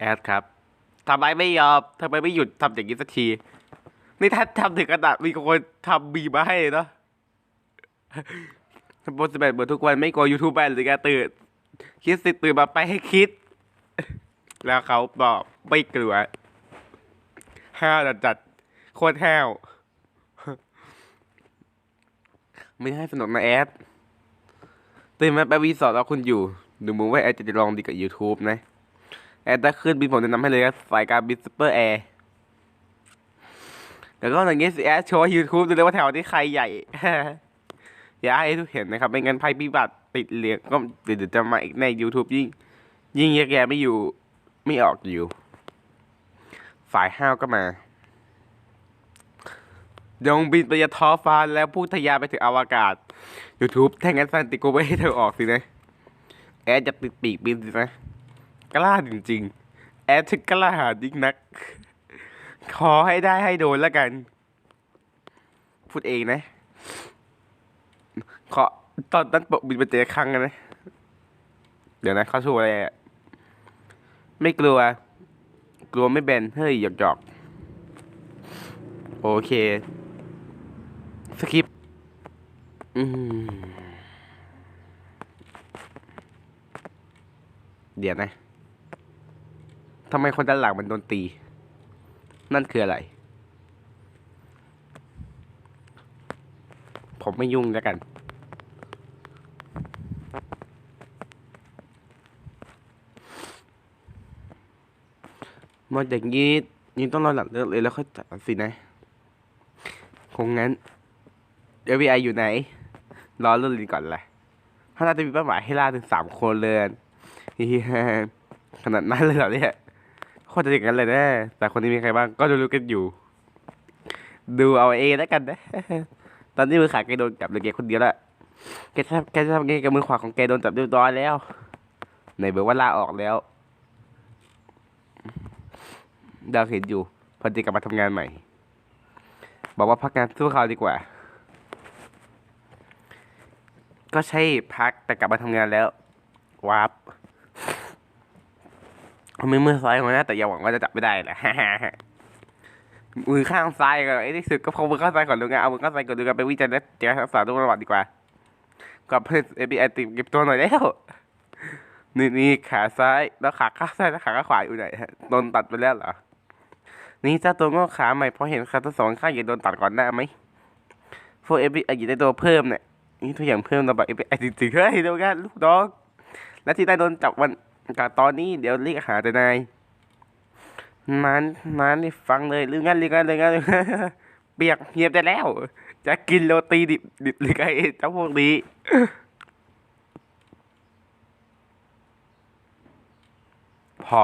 แอดครับทำไมไม่ยอมทำไมไม่หยุดทำอย่างนี้สักทีนี่ถ้าทำถึงขนาดมีคนทำบีมาให้เนาะโพสต์แบบเหมือนทุกวันไม่กลัวยูทูบแบนหรือการตื่น คิดสิตื่นมาไปให้คิด แล้วเขาบอกไม่กลัวห้าวจัดโคตรห้ว ไม่ให้สนุกนะแอดตื่นมาไปวีสอร์ทแล้วคุณอยู่ ดูมึงว่าแอดจะลองดีกับ YouTube นะ แอดถ้าขึ้นบินผมแนะนำให้เลยครับสายการบินซูเปอร์แอร์แล้วก็อย่างเงี้ยแอดโชว์ยูทูบดูเลยว่าแถวนี้ใครใหญ่ อย่าให้ทุกเห็นนะครับ ไม่งั้นภัยพิบัติติดเหลียงก็เดี๋ยวจะมาอีกใน YouTube ยิ่ง ยิ่งแยกแยะไม่อยู่ ไม่ออกอยู่ฝ่ายห้าวก็มายงบินไปยังท้องฟ้าแล้วพูดทะยานไปถึงอวกาศ YouTube ถ้างั้นสันติกูไม่ให้เธอออกสินะ แอดจะติดปีกบินสินะ กล้าจริง ๆ แอดถึงกล้าหาญยิ่งนัก ขอให้ได้ให้โดนแล้วกัน พูดเองนะ ขอตอนนั้นปกบินไปเจอครั้งนนะเดี๋ยวนะเขาชูอะไรไม่กลัว กลัวไม่เบน เฮ้ย หยอกหยอกโอเค สคริปเดี๋ยวนะ ทำไมคนด้านหลังมันโดนตี นั่นคืออะไร ผมไม่ยุ่งแล้วกัน มาอย่างนี้นี่ต้องรอหลังเลิกเลยแล้วค่อยจัดสินะ คงงั้น FBI อยู่ไหน รอเรื่องลินก่อนแหละถ้าน่าจะมีเป้าหมายให้ล่าถึงสามคนเลยเฮียขนาดนั้นเลยเหรอเนี่ย โคตรจะอย่างนั้นเลยนะแต่คนนี้มีใครบ้างก็รู้ๆกันอยู่ ดูเอาเองแล้วกันนะ ตอนนี้มือขาแกโดนจับเหลยแกคนเดียวละแกจะแกจะทำไงกับมือขวาของแกโดนจับเรียบร้อยแล้วไหนบอกว่าลาออกแล้วดาวเห็นอยู่พอดีกลับมาทำงานใหม่ บอกว่าพักงานสู้เขาดีกว่า ก็ใช่พักแต่กลับมาทำงานแล้ววาร์ป มือมือซ้ายของนะแต่อย่าหวังว่าจะจับไม่ได้แหละมือข้างซ้ายก็ไอ้ที่สุดก็พอมือข้างซ้ายก่อนดูงานเอามือข้างซ้ายก่อนดูงานไปวิจัยและเจอทักษะทุกระหว่างดีกว่ากับเพื่อนเอพีไอติมเก็บตัวหน่อยแล้วนี่นี่ขาซ้ายแล้วขาข้างซ้ายแล้วขาข้างขวาอยู่ไหนฮะโดนตัดไปแล้วเหรอนี่เจ้าตัวงอกขาใหม่พราะเห็นขาทั้งสองข้างอย่าโดนตัดก่อนหน้าไหมพวกเอพีไออยู่ในตัวเพิ่มเนี่ยนี่ตัวอย่างเพิ่มระบาดเอฟไอจริงๆเฮ้ยเดี๋ยวกันลูกน้องและที่ได้โดนจับวัน กับตอนนี้เดี๋ยวเรียกหาแต่นายมันมันนี่ฟังเลยหรืองั้นหรืองั้นหรืองั้นเปียกเหียบได้แล้ว จะกินโรตีดิบดิบหรือไงเจ้าพวกนี้พอ